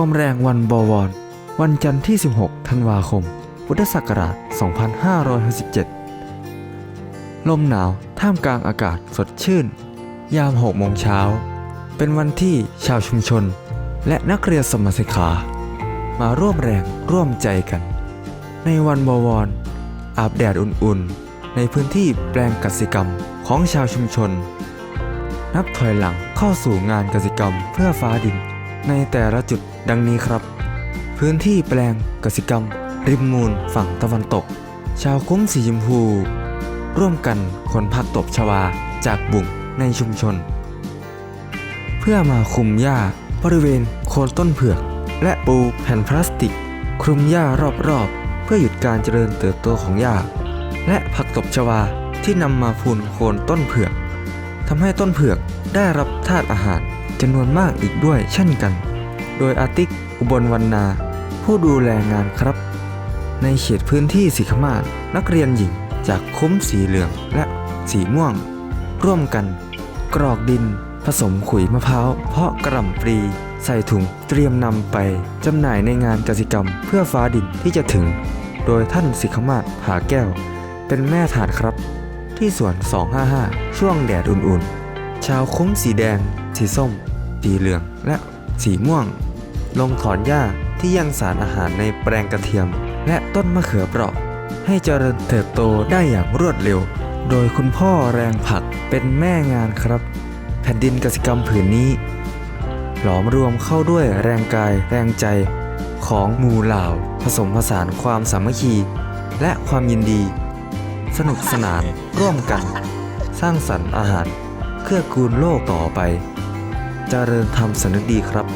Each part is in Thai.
วมแรงวันบวร วันจันทร์ที่ 16 ธันวาคม พุทธศักราช 2557 ลมหนาวท่ามกลางอากาศสดชื่น ยาม6โมงเช้า เป็นวันที่ชาวชุมชน และนักเรียนสมศิกขามาร่วมแรงร่วมใจกัน ในวันบวร อาบแดดอุ่นๆ ในพื้นที่แปลงกสิกรรมของชาวชุมชน นับถอยหลังเข้าสู่งานกสิกรรมเพื่อฟ้าดิน ในแต่ละจุดดังนี้ครับ พื้นที่แปลงกสิกรรม ริมมูลฝั่งตะวันตก ชาวคุ้มสีชมพู ร่วมกันขนผักตบชวาจากบุ่งในชุมชน เพื่อมาคุมหญ้าบริเวณโคนต้นเผือก และปูแผ่นพลาสติก คลุมหญ้ารอบๆ เพื่อหยุดการเจริญเติบโตของหญ้าและผักตบชวาที่นำมาพูนโคนต้นเผือกทำให้ต้นเผือกได้รับธาตุอาหาร จำนวนมากอีกด้วยเช่นกัน โดยอาติกอุบลวรรณา ผู้ดูแลงานครับ ในเขตพื้นที่สีขมาศนักเรียนหญิงจากคุ้มสีเหลืองและสีม่วง ร่วมกัน กรอกดิน ผสมขุยมะพร้าว เพาะกระหล่ำปลีใส่ถุงเตรียมนำไปจำหน่ายในงานกสิกรรมเพื่อฟ้าดินที่จะถึง โดยท่านสิขมาศผาแก้ว เป็นแม่ฐานครับ ที่สวน 255 ช่วงแดดอุ่นๆ ชาวคุ้มสีแดง สีส้ม สีเหลือง และสีม่วง ลงถอนหญ้าที่ยังสารอาหารในแปลงกระเทียม และต้นมะเขือเปราะ ให้เจริญเติบโตได้อย่างรวดเร็ว โดยคุณพ่อแรงผักเป็นแม่งานครับ แผ่นดินกสิกรรมผืนนี้ หลอมรวมเข้าด้วยแรงกายแรงใจของหมู่เหล่า ผสมผสานความสามัคคี และความยินดี สนุกสนานร่วมกัน สร้างสรรค์อาหารเพื่อกูลโลกต่อไป เจริญธรรมสนึกดีครับ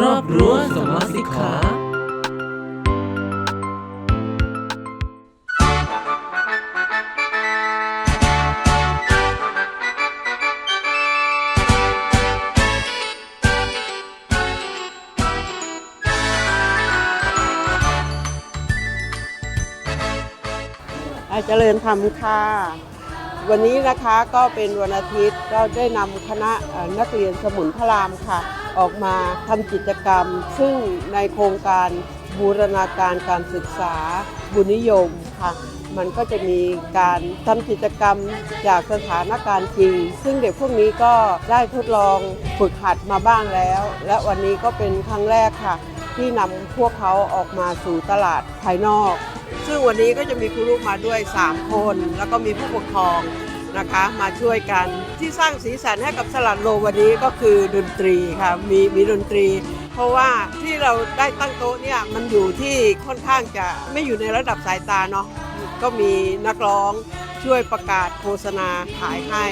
รอบรั้วสมสิกขา เจริญธรรมค่ะวันนี้นะคะก็เป็นวันอาทิตย์ก็ได้นำคณะนักเรียนสมุนพระรามค่ะ ออกมาทำกิจกรรม ซึ่งในโครงการบูรณาการการศึกษาบุญนิยมค่ะ มันก็จะมีการทำกิจกรรมจากสถานการณ์จริง ซึ่งเด็กพวกนี้ก็ได้ทดลองฝึกหัดมาบ้างแล้ว และวันนี้ก็เป็นครั้งแรกค่ะ ที่นำพวกเขาออกมาสู่ตลาดภายนอก ซึ่งวันนี้ก็จะมีครูลูกมาด้วย 3 คน แล้วก็มีผู้ปกครองนะคะ มาช่วยกันที่สร้างสีสันให้กับสลัดโลวันนี้ก็คือดนตรีค่ะมีมีดนตรี เพราะว่าที่เราได้ตั้งโต๊ะเนี่ยมันอยู่ที่ค่อนข้างจะไม่อยู่ในระดับสายตาเนาะก็มีนักร้องช่วยประกาศโฆษณาขายให้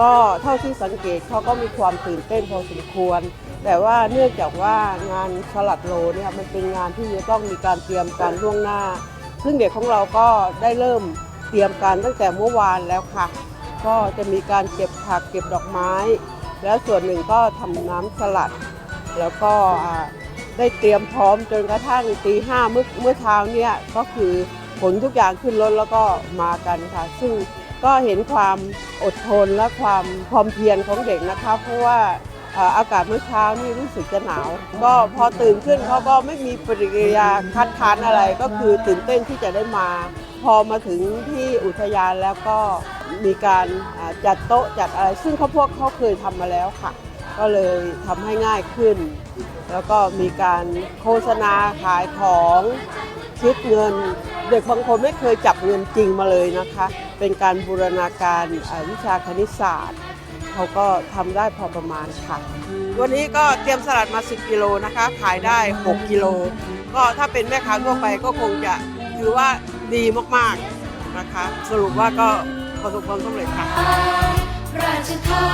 ก็เท่าที่สังเกตเขาก็มีความตื่นเต้นพอสมควร แต่ว่าเนื่องจากว่างานสลัดโลเนี่ยมันเป็นงานที่จะต้องมีการเตรียมการล่วงหน้า ซึ่งเด็กของเราก็ได้เริ่มเตรียมการตั้งแต่เมื่อวานแล้วค่ะ ก็จะมีการเก็บผักเก็บดอกไม้ แล้วส่วนหนึ่งก็ทำน้ำสลัด แล้วก็ได้เตรียมพร้อมจนกระทั่งตีห้าเมื่อเมื่อเช้าเนี่ยก็คือขนทุกอย่างขึ้นรถแล้วก็มากันค่ะ ซึ่งก็เห็นความอดทนและความความเพียรของเด็กนะคะ เพราะว่า อากาศเมื่อเช้านี่รู้สึกจะหนาว ก็พอตื่นขึ้นเขาก็ไม่มีปฏิกิริยาคัดค้านอะไรก็คือตื่นเต้นที่จะได้มา พอมาถึงที่อุทยานแล้วก็มีการจัดโต๊ะจัดอะไร ซึ่งเขาพวกเขาเคยทำมาแล้วค่ะ ก็เลยทำให้ง่ายขึ้น แล้วก็มีการโฆษณาขายของคิดเงิน เด็กบางคนไม่เคยจับเงินจริงมาเลยนะคะ เป็นการบูรณาการวิชาคณิตศาสตร์ เขาก็ทำได้พอประมาณค่ะ วันนี้ก็เตรียมสลัดมา 10 กิโลนะคะ ขายได้ 6 กิโล ก็ถ้าเป็นแม่ค้าทั่วไปก็คงจะถือว่าดีมากๆนะคะ สรุปว่าก็ประสบความสำเร็จค่ะ ราชธา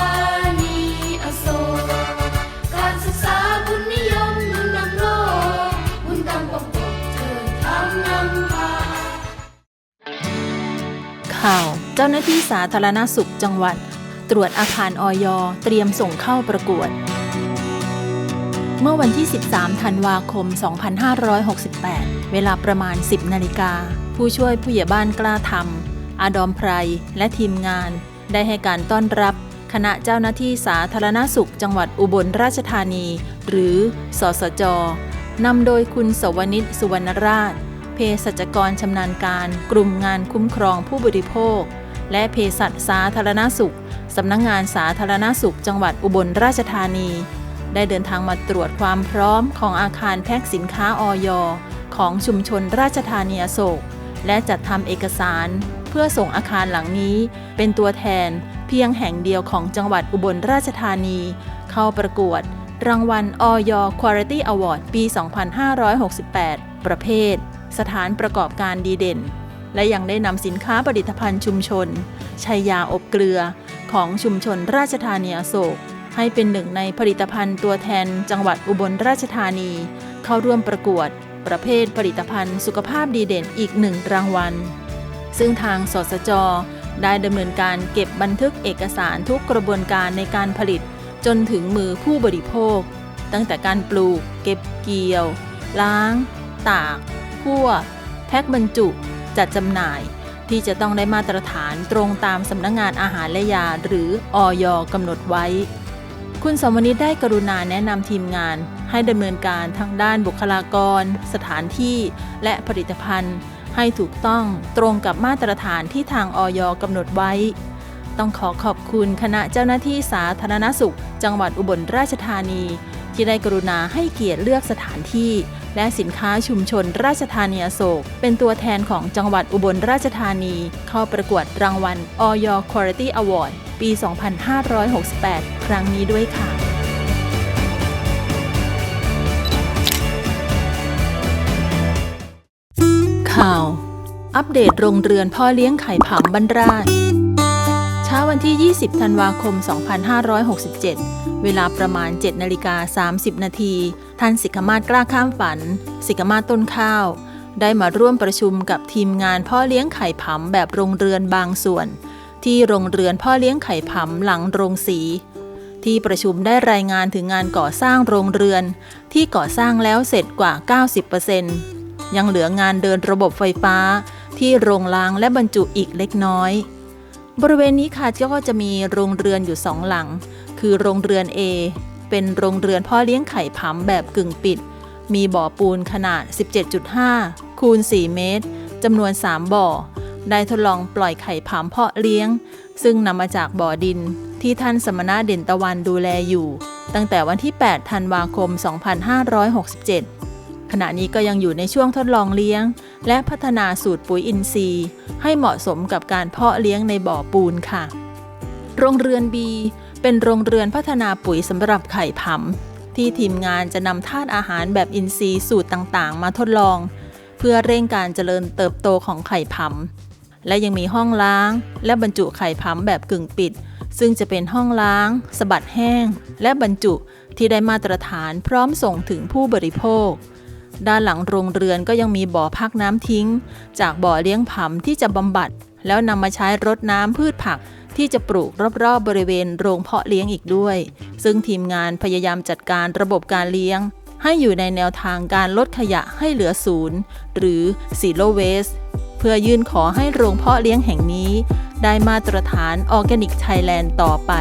นีอโศกการศึกษาบุญนิยมนำโลกบุญตามปกปกเธอทำนำพาข่าว เจ้าหน้าที่สาธารณสุขจังหวัด ตรวจอาคารออยเตรียมส่งเข้าประกวด เมื่อวันที่ 13 ธันวาคม 2568 เวลาประมาณ 10 นาฬิกา ผู้ช่วยผู้ใหญ่บ้านกล้าทำอาดอมไพร และทีมงาน ได้ให้การต้อนรับคณะเจ้าหน้าที่สาธารณสุขจังหวัดอุบลราชธานี หรือ สสจ นำโดยคุณสวนิชสุวรรณราช เภสัชกรชำนาญการ กลุ่มงานคุ้มครองผู้บริโภค และเภสัชสาธารณสุข สำนักงงานสาธารณสุข จังหวัดอุบลราชธานี ได้เดินทางมาตรวจความพร้อมของอาคารแพ็คสินค้าออยของชุมชนราชธานีอโศก และจัดทำเอกสาร เพื่อส่งอาคารหลังนี้ เป็นตัวแทนเพียงแห่งเดียวของจังหวัดอุบลราชธานี เข้าประกวด รางวัลออย Quality Award ปี 2568 ประเภท สถานประกอบการดีเด่น และยังได้นำสินค้าผลิตภัณฑ์ชุมชนชัยยาอบเกลือของชุมชนราชธานีอโศก ให้เป็นหนึ่งในผลิตภัณฑ์ตัวแทนจังหวัดอุบลราชธานี เข้าร่วมประกวด ประเภทผลิตภัณฑ์สุขภาพดีเด่นอีกหนึ่งรางวัล ซึ่งทางสสจ ได้ดำเนินการเก็บบันทึกเอกสารทุกกระบวนการในการผลิต จนถึงมือผู้บริโภค ตั้งแต่การปลูก เก็บเกี่ยว ล้าง ตากคั่วแพ็คบรรจุ จัดจำหน่าย ที่จะต้องได้มาตรฐานตรงตามสำนักงงานอาหารและยาหรืออยกำหนดไว้ คุณสมนิตได้กรุณาแนะนำทีมงาน ให้ดำเนินการทางด้านบุคลากร สถานที่และผลิตภัณฑ์ ให้ถูกต้องตรงกับมาตรฐานที่ทางอยกำหนดไว้ ต้องขอขอบคุณคณะเจ้าหน้าที่สาธารณสุข จังหวัดอุบลราชธานี ที่ได้กรุณาให้เกียรติเลือกสถานที่ และสินค้าชุมชนราชธานีอโศก เป็นตัวแทนของจังหวัดอุบลราชธานี เข้าประกวดรางวัลออย Quality Award ปี 2568 ครั้งนี้ด้วยค่ะข่าว อัปเดตโรงเรือนพ่อเลี้ยงไข่ผำบรรราชาวันที่ 20 ธันวาคม 2567 เวลาประมาณ 7 นาฬิกา 30 นาทีท่านสิกขมาศกล้าข้ามฝัน สิกขมาศต้นข้าว ได้มาร่วมประชุมกับทีมงานพ่อเลี้ยงไข่ผำแบบโรงเรือนบางส่วน ที่โรงเรือนพ่อเลี้ยงไข่ผำหลังโรงสี ที่ประชุมได้รายงานถึงงานก่อสร้างโรงเรือน ที่ก่อสร้างแล้วเสร็จกว่า 90%ยังเหลืองานเดินระบบไฟฟ้า ที่โรงล้างและบรรจุอีกเล็กน้อย บริเวณนี้ค่ะก็จะมีโรงเรือนอยู่สองหลัง คือโรงเรือน A เป็นโรงเรือนพ่อเลี้ยงไข่ผำแบบกึ่งปิด มีบ่อปูนขนาด 17.5 คูณ 4 เมตรจำนวน 3 บ่อ ได้ทดลองปล่อยไข่ผำเพาะเลี้ยง ซึ่งนำมาจากบ่อดินที่ท่านสมณะเด่นตะวันดูแลอยู่ ตั้งแต่วันที่ 8 ธันวาคม 2567 ขณะนี้ก็ยังอยู่ในช่วงทดลองเลี้ยง และพัฒนาสูตรปุ๋ยอินทรีย์ ให้เหมาะสมกับการเพาะเลี้ยงในบ่อปูนค่ะ โรงเรือน B เป็นโรงเรือนพัฒนาปุ๋ยสำหรับไข่ผำที่ทีมงานจะนำธาตุอาหารแบบอินทรีย์สูตรต่างๆ มาทดลอง เพื่อเร่งการเจริญเติบโตของไข่ผำและยังมีห้องล้าง และบรรจุไข่ผำแบบกึ่งปิด ซึ่งจะเป็นห้องล้างสะบัดแห้ง และบรรจุที่ได้มาตรฐานพร้อมส่งถึงผู้บริโภค ด้านหลังโรงเรือนก็ยังมีบ่อพักน้ำทิ้ง จากบ่อเลี้ยงผำที่จะบำบัด แล้วนำมาใช้รดน้ำพืชผักที่จะปลูกรอบๆบริเวณโรงเพาะเลี้ยงอีกด้วย ซึ่งทีมงานพยายามจัดการระบบการเลี้ยง ให้อยู่ในแนวทางการลดขยะให้เหลือศูนย์หรือ zero waste เพื่อยื่นขอให้โรงเพาะเลี้ยงแห่งนี้ ได้มาตรฐาน Organic Thailand ต่อไป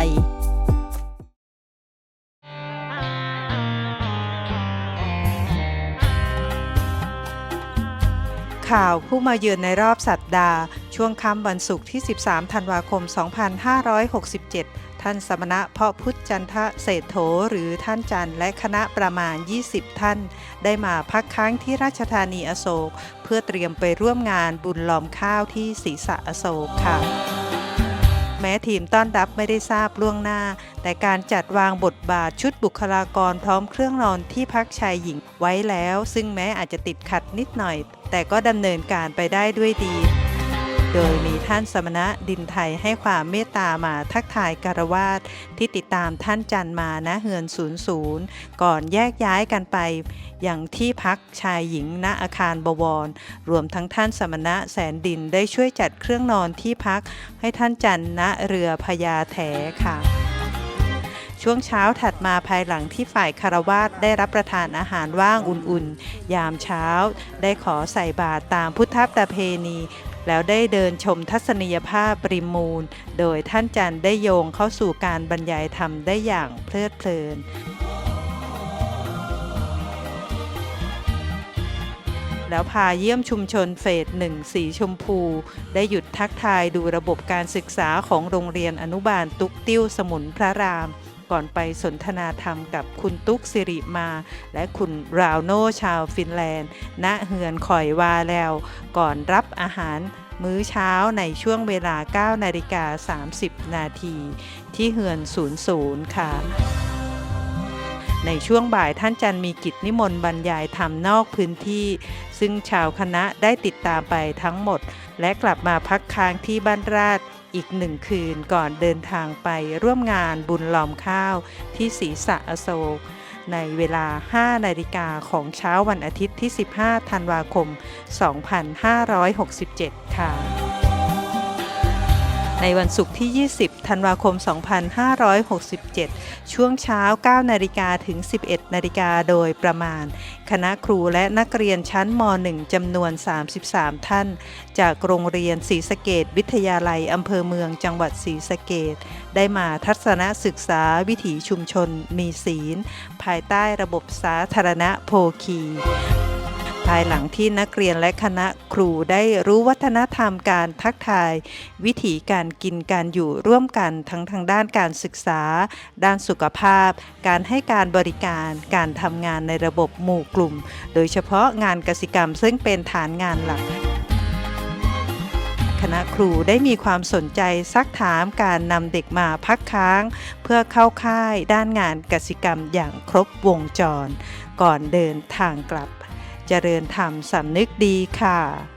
ข่าวผู้มาเยือนในรอบสัปดาห์ ช่วงค่ำวันศุกร์ที่ 13 ธันวาคม 2567 ท่านสมณะเพาะพุทธจันทะเศรษโถหรือท่านจันทร์และคณะประมาณ 20 ท่าน ได้มาพักค้างที่ราชธานีอโศก เพื่อเตรียมไปร่วมงานบุญล้อมข้าวที่ศรีสะอโศกค่ะ ม้ทีมต้อนรับไม่ได้ทราบล่วงหน้า แต่การจัดวางบทบาทชุดบุคลากรพร้อมเครื่องนอนที่พักชายหญิงไว้แล้ว ซึ่งแม้อาจจะติดขัดนิดหน่อย แต่ก็ดำเนินการไปได้ด้วยดี โดยมีท่านสมณะดินไทยให้ความเมตตามาทักทายการวาสที่ติดตามท่านจันมาณเฮือนศูนย์ศูนย์ก่อนแยกย้ายกันไปอย่างที่พักชายหญิงณอาคารบวร รวมทั้งท่านสมณะแสนดินได้ช่วยจัดเครื่องนอนที่พักให้ท่านจันณเรือพญาแถค่ะช่วงเช้าถัดมาภายหลังที่ฝ่ายคารวาสได้รับประทานอาหารว่างอุ่นๆ ยามเช้า ได้ขอใส่บาตรตามพุทธประเพณี แล้วได้เดินชมทัศนียภาพปริมมูล โดยท่านจันได้โยงเข้าสู่การบรรยายธรรมได้อย่างเพลิดเพลินแล้วพาเยี่ยมชุมชนเฟสหนึ่งสีชมพู ได้หยุดทักทายดูระบบการศึกษาของโรงเรียนอนุบาลตุกติ้วสมุนพระราม ก่อนไปสนทนาธรรมกับคุณตุ๊กสิริมา และคุณราวโนชาวฟินแลนด์ ณเฮือนคอยวาแล้ว ก่อนรับอาหารมื้อเช้าในช่วงเวลา 9 นาฬิกา 30 นาที ที่เฮือน 00 ค่ะ ในช่วงบ่ายท่านจันมีกิจนิมนต์บรรยายธรรมนอกพื้นที่ ซึ่งชาวคณะได้ติดตามไปทั้งหมด และกลับมาพักค้างที่บ้านราช อีกหนึ่งคืนก่อนเดินทางไปร่วมงานบุญล้อมข้าวที่ศรีสะอโศกในเวลา 5 นาฬิกาของเช้าวันอาทิตย์ที่ 15 ธันวาคม 2567 ค่ะ ในวันศุกร์ที่ 20 ธันวาคม 2567 ช่วงเช้า 9 นาฬิกาถึง 11 นาฬิกาโดยประมาณ คณะครูและนักเรียนชั้นม .1 จำนวน 33 ท่าน จากโรงเรียนศรีสะเกดวิทยาลัยอำเภอเมืองจังหวัดศรีสะเกดได้มาทัศนศึกษาวิถีชุมชนมีศีล ภายใต้ระบบสาธารณโภคี ภายหลังที่นักเรียนและคณะครูได้รู้วัฒนธรรมการทักทาย วิถีการกินการอยู่ร่วมกันทั้งทางด้านการศึกษา ด้านสุขภาพ การให้การบริการ การทำงานในระบบหมู่กลุ่ม โดยเฉพาะงานกสิกรรมซึ่งเป็นฐานงานหลักคณะครูได้มีความสนใจซักถามการนำเด็กมาพักค้าง เพื่อเข้าค่ายด้านงานกสิกรรมอย่างครบวงจร ก่อนเดินทางกลับ เจริญธรรมสำนึกดีค่ะ